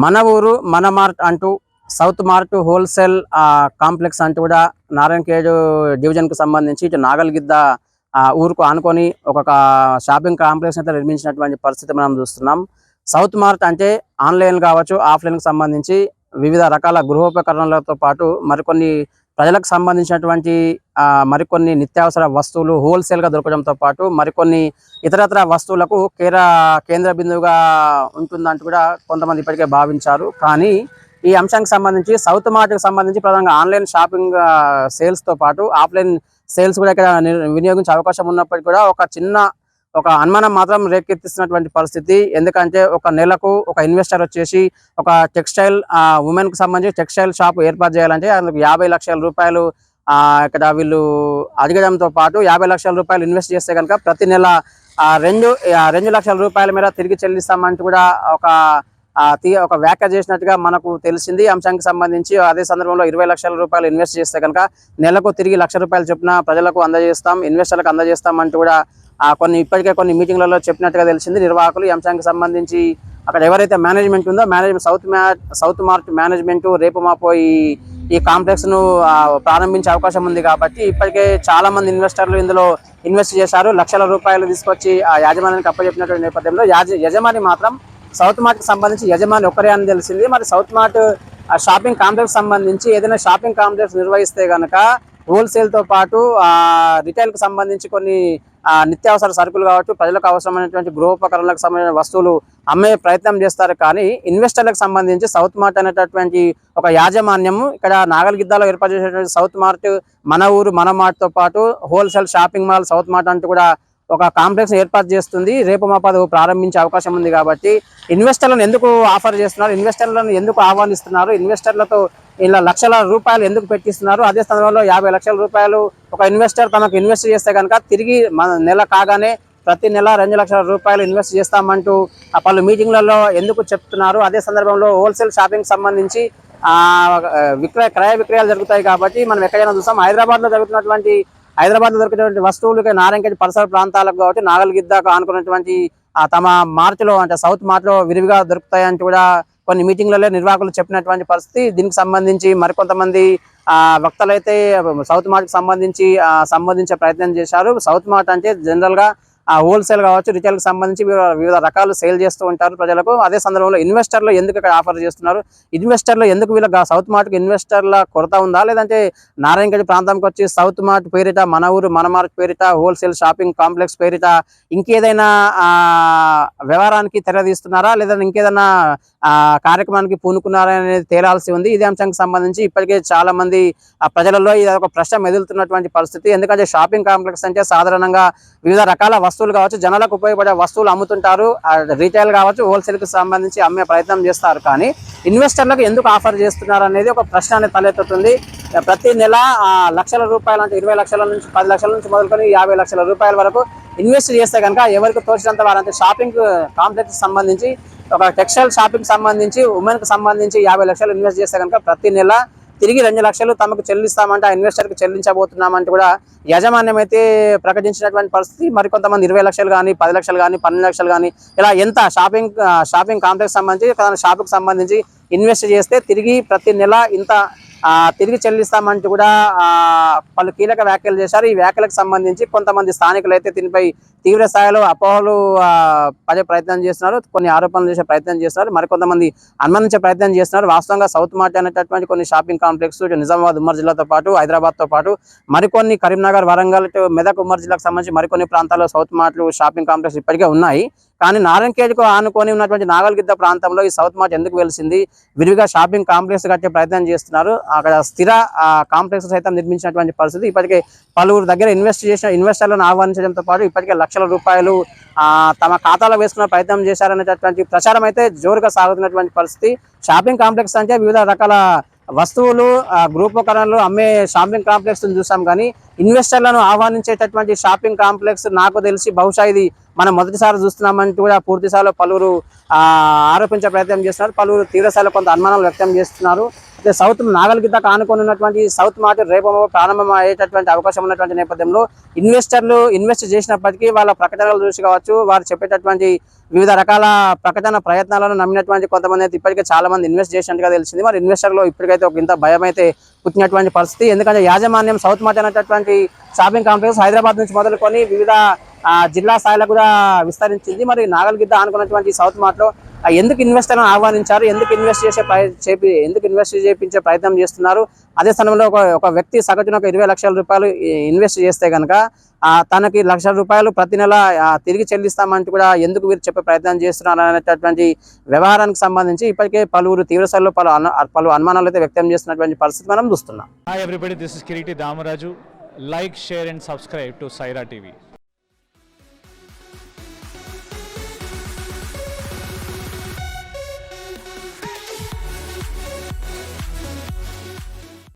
మన ఊరు మన మార్ట్ అంటూ సౌత్ మార్ట్ హోల్సేల్ కాంప్లెక్స్ అంటూ కూడా నారాయణ కేజు డివిజన్కు సంబంధించి ఇటు నాగల్గిద్ద ఆ, ఊరుకు ఆనుకొని ఒక షాపింగ్ కాంప్లెక్స్ అయితే నిర్మించినటువంటి పరిస్థితి మనం చూస్తున్నాం. సౌత్ మార్ట్ అంటే ఆన్లైన్ కావచ్చు ఆఫ్లైన్కి సంబంధించి వివిధ రకాల గృహోపకరణలతో పాటు మరికొన్ని ప్రజలకు సంబంధించినటువంటి మరికొన్ని నిత్యావసర వస్తువులు హోల్సేల్గా దొరకడంతో పాటు మరికొన్ని ఇతరత్ర వస్తువులకు కేర కేంద్ర బిందువుగా ఉంటుందంటూ కూడా కొంతమంది ఇప్పటికే భావించారు. కానీ ఈ అంశానికి సంబంధించి సౌత్ మార్ట్కి సంబంధించి ప్రధానంగా ఆన్లైన్ షాపింగ్ సేల్స్తో పాటు ఆఫ్లైన్ సేల్స్ కూడా ఇక్కడ వినియోగించే అవకాశం ఉన్నప్పటికీ కూడా ఒక చిన్న ఒక అనుమానం మాత్రం రేకెత్తిస్తున్నటువంటి పరిస్థితి. ఎందుకంటే ఒక నెలకు ఒక ఇన్వెస్టర్ వచ్చేసి ఒక టెక్స్టైల్ ఉమెన్కు సంబంధించి టెక్స్టైల్ షాప్ ఏర్పాటు చేయాలంటే అందుకు యాభై లక్షల రూపాయలు ఇక్కడ వీళ్ళు అడగడంతో పాటు యాభై లక్షల రూపాయలు ఇన్వెస్ట్ చేస్తే కనుక ప్రతి నెల రెండు రెండు లక్షల రూపాయల మేర తిరిగి చెల్లిస్తామంటూ కూడా ఒక తీ ఒక వ్యాఖ్య చేసినట్టుగా మనకు తెలిసింది. అంశానికి సంబంధించి అదే సందర్భంలో ఇరవై లక్షల రూపాయలు ఇన్వెస్ట్ చేస్తే కనుక నెలకు తిరిగి లక్ష రూపాయలు చొప్పున ప్రజలకు అందజేస్తాం ఇన్వెస్టర్లకు అందజేస్తాం అంటూ కూడా కొన్ని ఇప్పటికే కొన్ని మీటింగ్లలో చెప్పినట్టుగా తెలిసింది. నిర్వాహకులు ఈ అంశానికి సంబంధించి అక్కడ ఎవరైతే మేనేజ్మెంట్ ఉందో మేనేజ్మెంట్ సౌత్ మ్యా సౌత్ మార్ట్ మేనేజ్మెంట్ రేపు మాపో ఈ ఈ కాంప్లెక్స్ను ప్రారంభించే అవకాశం ఉంది కాబట్టి ఇప్పటికే చాలామంది ఇన్వెస్టర్లు ఇందులో ఇన్వెస్ట్ చేశారు. లక్షల రూపాయలు తీసుకొచ్చి ఆ యాజమాన్యానికి అప్పచెప్పినటువంటి నేపథ్యంలో యాజ యజమాని మాత్రం సౌత్ మార్ట్కి సంబంధించి యజమాని ఒక్కరే అని తెలిసింది. మరి సౌత్ మార్ట్ ఆ షాపింగ్ కాంప్లెక్స్ సంబంధించి ఏదైనా షాపింగ్ కాంప్లెక్స్ నిర్వహిస్తే కనుక హోల్సేల్తో పాటు ఆ రిటైల్కు సంబంధించి కొన్ని నిత్యావసర సరుకులు కావచ్చు ప్రజలకు అవసరమైనటువంటి గృహోపకరణలకు సంబంధించిన వస్తువులు అమ్మే ప్రయత్నం చేస్తారు. కానీ ఇన్వెస్టర్లకు సంబంధించి సౌత్ మార్ట్ అనేటటువంటి ఒక యాజమాన్యము ఇక్కడ నాగల్గిద్దలో ఏర్పాటు చేసినటువంటి సౌత్ మార్ట్ మన ఊరు మన మార్ట్తో పాటు wholesale shopping mall South Mart అంటూ కూడా ఒక కాంప్లెక్స్ ఏర్పాటు చేస్తుంది. రేపు మా ప్రారంభించే అవకాశం ఉంది కాబట్టి ఇన్వెస్టర్లను ఎందుకు ఆఫర్ చేస్తున్నారు? ఇన్వెస్టర్లను ఎందుకు ఆహ్వానిస్తున్నారు? ఇన్వెస్టర్లతో ఇలా లక్షల రూపాయలు ఎందుకు పెట్టిస్తున్నారు? అదే సమయంలో యాభై లక్షల రూపాయలు ఒక ఇన్వెస్టర్ తమకు ఇన్వెస్ట్ చేస్తే కనుక తిరిగి మన నెల కాగానే ప్రతి నెల రెండు లక్షల రూపాయలు ఇన్వెస్ట్ చేస్తామంటూ పలు మీటింగ్లలో ఎందుకు చెప్తున్నారు? అదే సందర్భంలో హోల్సేల్ షాపింగ్ సంబంధించి విక్రయ క్రయ విక్రయాలు జరుగుతాయి కాబట్టి మనం ఎక్కడైనా చూస్తాం హైదరాబాద్లో జరుగుతున్నటువంటి హైదరాబాద్లో దొరికేటువంటి వస్తువులకి నారాయణఖేడ్ పరిసర ప్రాంతాలకు కాబట్టి నాగల్గిద్దకు ఆనుకున్నటువంటి తమ మార్చిలో అంటే సౌత్ మార్చిలో విరివిగా దొరుకుతాయని కూడా కొన్ని మీటింగ్లలో నిర్వాహకులు చెప్పినటువంటి పరిస్థితి. దీనికి సంబంధించి మరికొంతమంది ఆ అయితే సౌత్ మార్ట్ సంబంధించి సంబంధించే ప్రయత్నం చేశారు. సౌత్ మార్ట్ అంటే జనరల్గా హోల్సేల్ కావచ్చు రిటైల్కి సంబంధించి వివిధ వివిధ రకాలు సేల్ చేస్తూ ఉంటారు ప్రజలకు. అదే సందర్భంలో ఇన్వెస్టర్లు ఎందుకు ఇక్కడ ఆఫర్ చేస్తున్నారు? ఇన్వెస్టర్లు ఎందుకు వీళ్ళ సౌత్ మార్ట్కి ఇన్వెస్టర్ల కొరత ఉందా? లేదంటే నారాయణగఢ్ ప్రాంతానికి వచ్చి సౌత్ మార్ట్ పేరిట మన ఊరు మన మార్ట్ పేరిట హోల్సేల్ షాపింగ్ కాంప్లెక్స్ పేరిట ఇంకేదైనా ఆ వ్యవహారానికి తెరదీస్తున్నారా లేదా ఇంకేదైనా కార్యక్రమానికి పూనుకున్నారా అనేది తేలాల్సి ఉంది. ఇదే అంశానికి సంబంధించి ఇప్పటికే చాలా మంది ఆ ప్రజలలో ఇది ఒక ప్రశ్న మెదులుతున్నటువంటి పరిస్థితి. ఎందుకంటే షాపింగ్ కాంప్లెక్స్ అంటే సాధారణంగా వివిధ రకాల వస్తువులు వస్తువులు కావచ్చు జనాలకు ఉపయోగపడే వస్తువులు అమ్ముతుంటారు. రీటైల్ కావచ్చు హోల్సేల్కి సంబంధించి అమ్మే ప్రయత్నం చేస్తారు. కానీ ఇన్వెస్టర్లకు ఎందుకు ఆఫర్ చేస్తున్నారు అనేది ఒక ప్రశ్న అనేది తలెత్తుతుంది. ప్రతి నెల లక్షల రూపాయలు అంటే ఇరవై లక్షల నుంచి పది లక్షల నుంచి మొదలుకొని యాభై లక్షల రూపాయల వరకు ఇన్వెస్ట్ చేస్తే కనుక ఎవరికి తోచినంత వారంటే షాపింగ్ కాంప్లెక్స్ సంబంధించి ఒక టెక్స్టైల్ షాపింగ్ సంబంధించి ఉమెన్కి సంబంధించి యాభై లక్షలు ఇన్వెస్ట్ చేస్తే కనుక ప్రతి నెల తిరిగి రెండు లక్షలు తమకు చెల్లిస్తామంటే ఆ ఇన్వెస్టర్కి చెల్లించబోతున్నామంటే కూడా యాజమాన్యం అయితే ప్రకటించినటువంటి పరిస్థితి. మరికొంతమంది ఇరవై లక్షలు కానీ పది లక్షలు కానీ పన్నెండు లక్షలు కానీ ఇలా ఎంత షాపింగ్ షాపింగ్ కాంప్లెక్స్ సంబంధించి షాప్కి సంబంధించి ఇన్వెస్ట్ చేస్తే తిరిగి ప్రతి నెల ఇంత తిరిగి చెల్లిస్తామంటూ కూడా పలు కీలక వ్యాఖ్యలు చేశారు. ఈ వ్యాఖ్యలకు సంబంధించి కొంతమంది స్థానికులు అయితే దీనిపై తీవ్ర స్థాయిలో అపోహలు పడే ప్రయత్నం చేస్తున్నారు. కొన్ని ఆరోపణలు చేసే ప్రయత్నం చేస్తున్నారు. మరికొంతమంది అనుమానించే ప్రయత్నం చేస్తున్నారు. వాస్తవంగా సౌత్ మార్ట్ అనేటటువంటి కొన్ని షాపింగ్ కాంప్లెక్స్ నిజామాబాద్ ఉమ్మర్ జిల్లాతో పాటు హైదరాబాద్తో పాటు మరికొన్ని కరీంనగర్ వరంగల్ మెదక్ ఉమ్మర్ జిల్లాకు సంబంధించి మరికొన్ని ప్రాంతాల్లో సౌత్ మార్ట్లు షాపింగ్ కాంప్లెక్స్ ఇప్పటికే ఉన్నాయి. కానీ నారాయణకేజ్కు ఆనుకొని ఉన్నటువంటి నాగల్గిద్ద ప్రాంతంలో ఈ సౌత్ మార్ట్ ఎందుకు వెలిసింది? విరివిగా షాపింగ్ కాంప్లెక్స్ కట్టే ప్రయత్నం చేస్తున్నారు. అక్కడ స్థిర కాంప్లెక్స్ సైతం నిర్మించినటువంటి పరిస్థితి. ఇప్పటికే పలువురు దగ్గర ఇన్వెస్ట్ చేసిన ఇన్వెస్టర్లను ఆహ్వానించడంతో పాటు ఇప్పటికే లక్షల రూపాయలు తమ ఖాతాలో వేసుకున్న ప్రయత్నం చేశారనేటటువంటి ప్రచారం అయితే జోరుగా సాగుతున్నటువంటి పరిస్థితి. షాపింగ్ కాంప్లెక్స్ అంటే వివిధ రకాల వస్తువులు గ్రూప్ గృహోపకరణలు అమ్మే షాపింగ్ కాంప్లెక్స్ చూసాం కానీ ఇన్వెస్టర్లను ఆహ్వానించేటటువంటి షాపింగ్ కాంప్లెక్స్ నాకు తెలిసి బహుశా ఇది మనం మొదటిసారి చూస్తున్నామంటూ కూడా పూర్తిస్థాయిలో పలువురు ఆరోపించే ప్రయత్నం చేస్తున్నారు. పలువురు తీవ్రస్థాయిలో కొంత అనుమానాలు వ్యక్తం చేస్తున్నారు. సౌత్ నాగలిగిద్దకు ఆనుకొని ఉన్నటువంటి సౌత్ మార్కెట్ రేపు ప్రారంభం అయ్యేటటువంటి అవకాశం ఉన్నటువంటి నేపథ్యంలో ఇన్వెస్టర్లు ఇన్వెస్ట్ చేసినప్పటికీ వాళ్ళ ప్రకటనలు చూసి కావచ్చు వారు చెప్పేటటువంటి వివిధ రకాల ప్రకటన ప్రయత్నాలను నమ్మినటువంటి కొంతమంది అయితే ఇప్పటికే చాలా మంది ఇన్వెస్ట్ చేసినట్టుగా తెలిసింది. మరి ఇన్వెస్టర్లో ఇప్పటికైతే ఒక ఇంత భయం అయితే పుట్టినటువంటి పరిస్థితి. ఎందుకంటే యాజమాన్యం సౌత్ మార్ట్ అనేటటువంటి షాపింగ్ కాంప్లెక్స్ హైదరాబాద్ నుంచి మొదలుకొని వివిధ జిల్లా స్థాయిలో కూడా విస్తరించింది. మరి నాగల్గిద్ద అనుకున్నటువంటి సౌత్ మార్ట్లో ఎందుకు ఇన్వెస్టర్లను ఆహ్వానించారు ఎందుకు ఇన్వెస్ట్ చేసే చేపి ఎందుకు ఇన్వెస్ట్ చేపించే ప్రయత్నం చేస్తున్నారు అదే స్థలంలో ఒక ఒక వ్యక్తి సగటున ఒక ఇరవై లక్షల రూపాయలు ఇన్వెస్ట్ చేస్తే కనుక తనకి లక్ష రూపాయలు ప్రతి నెల తిరిగి చెల్లిస్తామంటూ కూడా ఎందుకు వీరు చెప్పే ప్రయత్నం చేస్తున్నారు అనేటటువంటి వ్యవహారానికి సంబంధించి ఇప్పటికే పలువురు తీవ్రస్థాయిలో పలు పలు అనుమానాలు అయితే వ్యక్తం చేస్తున్నటువంటి పరిస్థితి మనం చూస్తున్నాం Hi everybody, this is Kiriti Damaraju. Like, share.